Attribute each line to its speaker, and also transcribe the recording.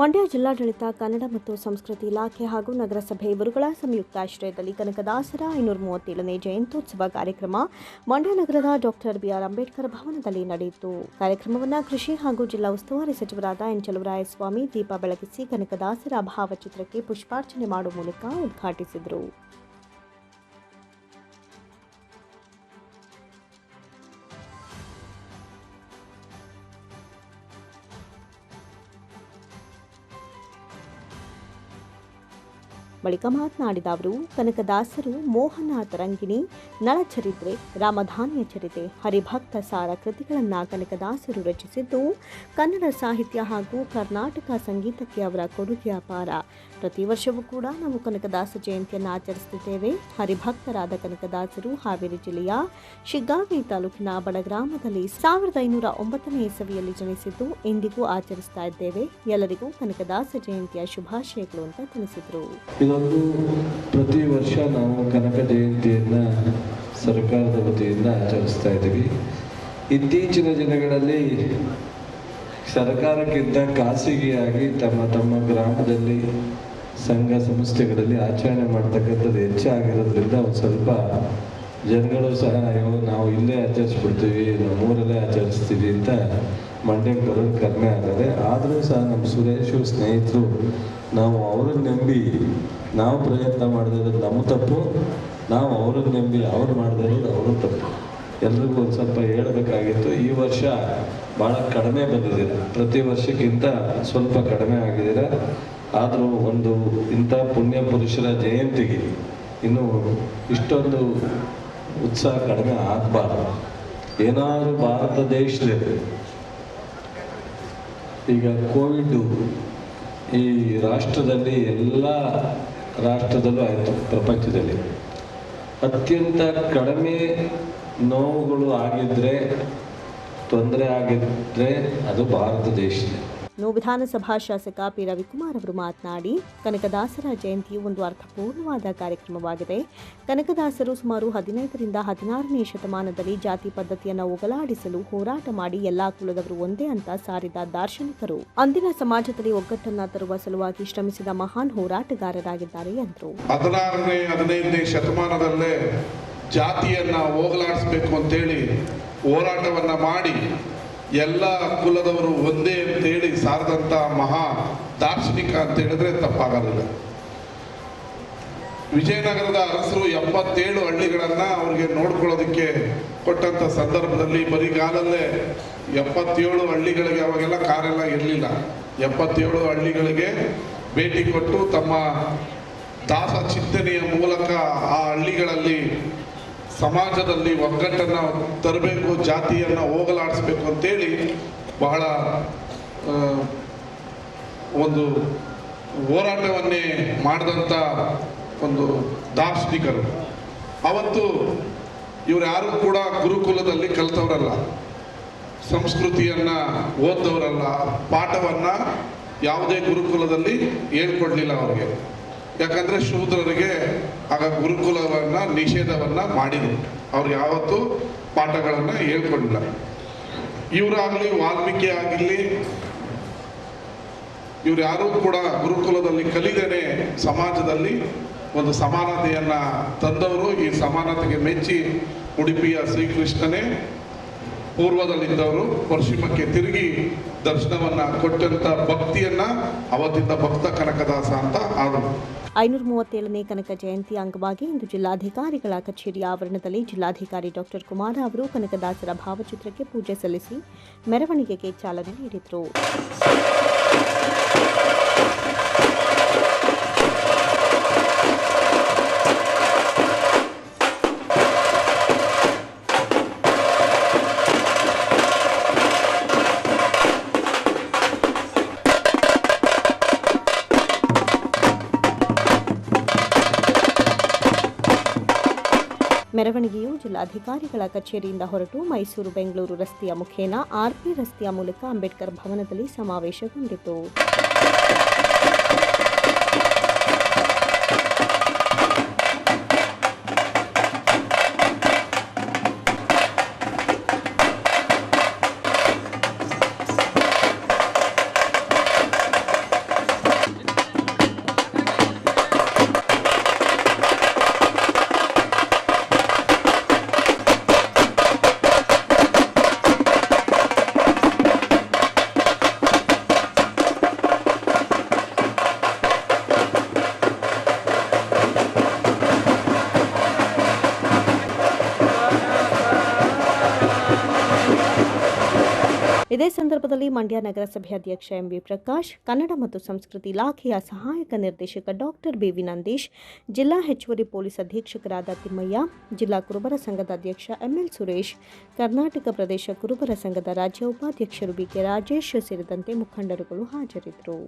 Speaker 1: ಮಂಡ್ಯ ಜಿಲ್ಲಾಡಳಿತ, ಕನ್ನಡ ಮತ್ತು ಸಂಸ್ಕೃತಿ ಇಲಾಖೆ ಹಾಗೂ ನಗರಸಭೆ ಇವರುಗಳ ಸಂಯುಕ್ತ ಆಶ್ರಯದಲ್ಲಿ ಕನಕದಾಸರ ಐನೂರ ಮೂವತ್ತೇಳನೇ ಜಯಂತ್ಯೋತ್ಸವ ಕಾರ್ಯಕ್ರಮ ಮಂಡ್ಯ ನಗರದ ಡಾಕ್ಟರ್ ಬಿಆರ್ ಅಂಬೇಡ್ಕರ್ ಭವನದಲ್ಲಿ ನಡೆಯಿತು. ಕಾರ್ಯಕ್ರಮವನ್ನು ಕೃಷಿ ಹಾಗೂ ಜಿಲ್ಲಾ ಉಸ್ತುವಾರಿ ಸಚಿವರಾದ ಎನ್ ಚಲುವರಾಯಸ್ವಾಮಿ ದೀಪ ಬೆಳಗಿಸಿ ಕನಕದಾಸರ ಭಾವಚಿತ್ರಕ್ಕೆ ಪುಷ್ಪಾರ್ಚನೆ ಮಾಡುವ ಮೂಲಕ ಉದ್ಘಾಟಿಸಿದರು. ಬಳಿಕ ಮಾತನಾಡಿದ ಅವರು ಕನಕದಾಸರು ಮೋಹನ ತರಂಗಿಣಿ ನಳಚರಿತ್ರೆ ರಾಮಧಾನ್ಯ ಚರಿತೆ, ಹರಿಭಕ್ತ ಸಾರ ಕೃತಿಗಳನ್ನು ಕನಕದಾಸರು ರಚಿಸಿದ್ದು, ಕನ್ನಡ ಸಾಹಿತ್ಯ ಹಾಗೂ ಕರ್ನಾಟಕ ಸಂಗೀತಕ್ಕೆ ಅವರ ಕೊಡುಗೆ ಅಪಾರ. ಪ್ರತಿ ವರ್ಷವೂ ಕೂಡ ನಾವು ಕನಕದಾಸ ಜಯಂತಿಯನ್ನು ಆಚರಿಸುತ್ತಿದ್ದೇವೆ ಹರಿಭಕ್ತರಾದ ಕನಕದಾಸರು ಹಾವೇರಿ ಜಿಲ್ಲೆಯ ಶಿಗ್ಗಾವಿ ತಾಲೂಕಿನ ಬಡಗ್ರಾಮದಲ್ಲಿ ಸಾವಿರದ ಐನೂರ ಒಂಬತ್ತನೇ ಇಸವಿಯಲ್ಲಿ ಜನಿಸಿದ್ದು, ಇಂದಿಗೂ ಆಚರಿಸ್ತಾ ಇದ್ದೇವೆ. ಎಲ್ಲರಿಗೂ ಕನಕದಾಸ ಜಯಂತಿಯ ಶುಭಾಶಯಗಳು ಅಂತ ತಿಳಿಸಿದರು.
Speaker 2: ಇದೊಂದು ಪ್ರತಿ ವರ್ಷ ನಾವು ಕನಕ ಜಯಂತಿಯನ್ನು ಸರ್ಕಾರದ ವತಿಯಿಂದ ಆಚರಿಸ್ತಾ ಇದ್ದೀವಿ. ಇತ್ತೀಚಿನ ದಿನಗಳಲ್ಲಿ ಸರ್ಕಾರಕ್ಕಿಂತ ಖಾಸಗಿಯಾಗಿ ತಮ್ಮ ತಮ್ಮ ಗ್ರಾಮದಲ್ಲಿ, ಸಂಘ ಸಂಸ್ಥೆಗಳಲ್ಲಿ ಆಚರಣೆ ಮಾಡ್ತಕ್ಕಂಥದ್ದು ಹೆಚ್ಚಾಗಿರೋದ್ರಿಂದ ಒಂದು ಸ್ವಲ್ಪ ಜನಗಳು ಸಹ ನಾವು ಇಲ್ಲೇ ಆಚರಿಸ್ಬಿಡ್ತೀವಿ, ನಮ್ಮೂರಲ್ಲೇ ಆಚರಿಸ್ತೀವಿ ಅಂತ ಮಂಡ್ಯಕ್ಕೆ ಬರೋದು ಕಡಿಮೆ ಆಗದೆ ಆದರೂ ಸಹ ನಮ್ಮ ಸುರೇಶು ಸ್ನೇಹಿತರು ನಾವು ಅವ್ರನ್ನ ನಂಬಿ ನಾವು ಪ್ರಯತ್ನ ಮಾಡಿದ್ರೆ ನಮ್ಮ ತಪ್ಪು, ನಾವು ಅವ್ರನ್ನ ನಂಬಿ ಅವ್ರು ಮಾಡಿದಿರೋದು ಅವ್ರ ತಪ್ಪು. ಎಲ್ರಿಗೂ ಒಂದು ಸ್ವಲ್ಪ ಹೇಳಬೇಕಾಗಿತ್ತು, ಈ ವರ್ಷ ಭಾಳ ಕಡಿಮೆ ಬಂದಿದ್ದೀರ. ಪ್ರತಿ ವರ್ಷಕ್ಕಿಂತ ಸ್ವಲ್ಪ ಕಡಿಮೆ ಆಗಿದ್ದೀರ. ಆದರೂ ಒಂದು ಇಂಥ ಪುಣ್ಯ ಪುರುಷರ ಜಯಂತಿಗೆ ಇನ್ನು ಇಷ್ಟೊಂದು ಉತ್ಸಾಹ ಕಡಿಮೆ ಆಗಬಾರ್ದು. ಏನಾದರೂ ಭಾರತ ದೇಶದಲ್ಲಿ ಈಗ ಕೋವಿಡ್ ಈ ರಾಷ್ಟ್ರದಲ್ಲಿ ಎಲ್ಲ ರಾಷ್ಟ್ರದಲ್ಲೂ ಆಯಿತು, ಪ್ರಪಂಚದಲ್ಲಿ. ಅತ್ಯಂತ ಕಡಿಮೆ ನೋವುಗಳು ಆಗಿದ್ರೆ, ತೊಂದರೆ ಆಗಿದ್ರೆ ಅದು ಭಾರತ ದೇಶದಲ್ಲಿ
Speaker 1: ವಿಧಾನಸಭಾ ಶಾಸಕ ಪಿ. ರವಿಕುಮಾರ್ ಅವರು ಮಾತನಾಡಿ, ಕನಕದಾಸರ ಜಯಂತಿಯು ಒಂದು ಅರ್ಥಪೂರ್ಣವಾದ ಕಾರ್ಯಕ್ರಮವಾಗಿದೆ. ಕನಕದಾಸರು ಸುಮಾರು ಹದಿನೈದರಿಂದ ಹದಿನಾರನೇ ಶತಮಾನದಲ್ಲಿ ಜಾತಿ ಪದ್ಧತಿಯನ್ನು ಹೋಗಲಾಡಿಸಲು ಹೋರಾಟ ಮಾಡಿ ಎಲ್ಲಾ ಕುಲದವರು ಒಂದೇ ಅಂತ ಸಾರಿದ ದಾರ್ಶನಿಕರು. ಅಂದಿನ ಸಮಾಜದಲ್ಲಿ ಒಗ್ಗಟ್ಟನ್ನು ತರುವ ಸಲುವಾಗಿ ಶ್ರಮಿಸಿದ ಮಹಾನ್ ಹೋರಾಟಗಾರರಾಗಿದ್ದಾರೆ ಎಂದರು.
Speaker 3: ಜಾತಿಯನ್ನ ಹೋಗಲಾಡಿಸಬೇಕು ಅಂತೇಳಿ ಹೋರಾಟವನ್ನ ಮಾಡಿ ಎಲ್ಲ ಕುಲದವರು ಒಂದೇ ಅಂತೇಳಿ ಸಾರದಂತ ಮಹಾ ದಾರ್ಶನಿಕ ಅಂತ ಹೇಳಿದ್ರೆ ತಪ್ಪಾಗಲಿಲ್ಲ ವಿಜಯನಗರದ ಅರಸರು ಎಪ್ಪತ್ತೇಳು ಹಳ್ಳಿಗಳನ್ನ ಅವ್ರಿಗೆ ನೋಡ್ಕೊಳ್ಳೋದಕ್ಕೆ ಕೊಟ್ಟಂತ ಸಂದರ್ಭದಲ್ಲಿ ಬರಿಗಾಲಲ್ಲೇ ಎಪ್ಪತ್ತೇಳು ಹಳ್ಳಿಗಳಿಗೆ ಅವಾಗೆಲ್ಲ ಕಾರೆಲ್ಲ ಇರಲಿಲ್ಲ. ಎಪ್ಪತ್ತೇಳು ಹಳ್ಳಿಗಳಿಗೆ ಭೇಟಿ ಕೊಟ್ಟು ತಮ್ಮ ದಾಸ ಚಿಂತನೆಯ ಮೂಲಕ ಆ ಹಳ್ಳಿಗಳಲ್ಲಿ ಸಮಾಜದಲ್ಲಿ ಒಗ್ಗಟ್ಟನ್ನು ತರಬೇಕು, ಜಾತಿಯನ್ನು ಹೋಗಲಾಡಿಸ್ಬೇಕು ಅಂತೇಳಿ ಬಹಳ ಒಂದು ಹೋರಾಟವನ್ನೇ ಮಾಡಿದಂಥ ಒಂದು ದಾರ್ಶನಿಕರು. ಅವತ್ತು ಇವ್ರು ಯಾರು ಕೂಡ ಗುರುಕುಲದಲ್ಲಿ ಕಲಿತವರಲ್ಲ. ಸಂಸ್ಕೃತಿಯನ್ನು ಓದ್ದವರಲ್ಲ ಪಾಠವನ್ನು ಯಾವುದೇ ಗುರುಕುಲದಲ್ಲಿ ಹೇಳ್ಕೊಡ್ಲಿಲ್ಲ ಅವರಿಗೆ. ಯಾಕಂದ್ರೆ ಶೂದ್ರರಿಗೆ ಆಗ ಗುರುಕುಲವನ್ನ, ನಿಷೇಧವನ್ನ ಮಾಡಿದ್ರು. ಅವ್ರು ಯಾವತ್ತೂ ಪಾಠಗಳನ್ನ ಹೇಳ್ಕೊಂಡಿಲ್ಲ. ಇವರಾಗಲಿ ವಾಲ್ಮೀಕಿ ಆಗಿರಲಿ, ಇವ್ರು ಯಾರೂ ಕೂಡ ಗುರುಕುಲದಲ್ಲಿ ಕಲಿದೇನೆ ಸಮಾಜದಲ್ಲಿ ಒಂದು ಸಮಾನತೆಯನ್ನ ತಂದವರು. ಈ ಸಮಾನತೆಗೆ ಮೆಚ್ಚಿ ಉಡುಪಿಯ ಶ್ರೀಕೃಷ್ಣನೇ ಪೂರ್ವದಲ್ಲಿದ್ದವರು ಪಶ್ಚಿಮಕ್ಕೆ ತಿರುಗಿ ದರ್ಶನವನ್ನ ಕೊಟ್ಟಂತ ಭಕ್ತಿಯನ್ನ ಅವತ್ತಿಂದ ಭಕ್ತ ಕನಕದಾಸ ಅಂತ ಆದರು
Speaker 1: ಐನೂರ ಮೂವತ್ತೇಳನೇ ಕನಕ ಜಯಂತಿ ಅಂಗವಾಗಿ ಇಂದು ಜಿಲ್ಲಾಧಿಕಾರಿಗಳ ಕಚೇರಿ ಆವರಣದಲ್ಲಿ ಜಿಲ್ಲಾಧಿಕಾರಿ ಡಾಕ್ಟರ್ ಕುಮಾರ ಅವರು ಕನಕದಾಸರ ಭಾವಚಿತ್ರಕ್ಕೆ ಪೂಜೆ ಸಲ್ಲಿಸಿ ಮೆರವಣಿಗೆಗೆ ಚಾಲನೆ ನೀಡಿದರು. ಮೆರವಣಿಗೆಯು ಜಿಲ್ಲಾಧಿಕಾರಿಗಳ ಕಚೇರಿಯಿಂದ ಹೊರಟು ಮೈಸೂರು ಬೆಂಗಳೂರು ರಸ್ತೆಯ ಮುಖೇನ ಆರ್ಪಿ ರಸ್ತೆಯ ಮೂಲಕ ಅಂಬೇಡ್ಕರ್ ಭವನದಲ್ಲಿ ಸಮಾವೇಶಗೊಂಡಿತು. ಇದೇ ಸಂದರ್ಭದಲ್ಲಿ ಮಂಡ್ಯ ನಗರಸಭೆ ಅಧ್ಯಕ್ಷ ಎಂಬಿ ಪ್ರಕಾಶ್, ಕನ್ನಡ ಮತ್ತು ಸಂಸ್ಕೃತಿ ಇಲಾಖೆಯ ಸಹಾಯಕ ನಿರ್ದೇಶಕ ಡಾಕ್ಟರ್ ಬಿ ನಂದೀಶ್, ಜಿಲ್ಲಾ ಹೆಚ್ಚುವರಿ ಪೊಲೀಸ್ ಅಧೀಕ್ಷಕರಾದ ತಿಮ್ಮಯ್ಯ, ಜಿಲ್ಲಾ ಕುರುಬರ ಸಂಘದ ಅಧ್ಯಕ್ಷ ಎಂಎಲ್ ಸುರೇಶ್, ಕರ್ನಾಟಕ ಪ್ರದೇಶ ಕುರುಬರ ಸಂಘದ ರಾಜ್ಯ ಉಪಾಧ್ಯಕ್ಷರು ಬಿಕೆ ರಾಜೇಶ್ ಸೇರಿದಂತೆ ಮುಖಂಡರುಗಳು ಹಾಜರಿದ್ದರು.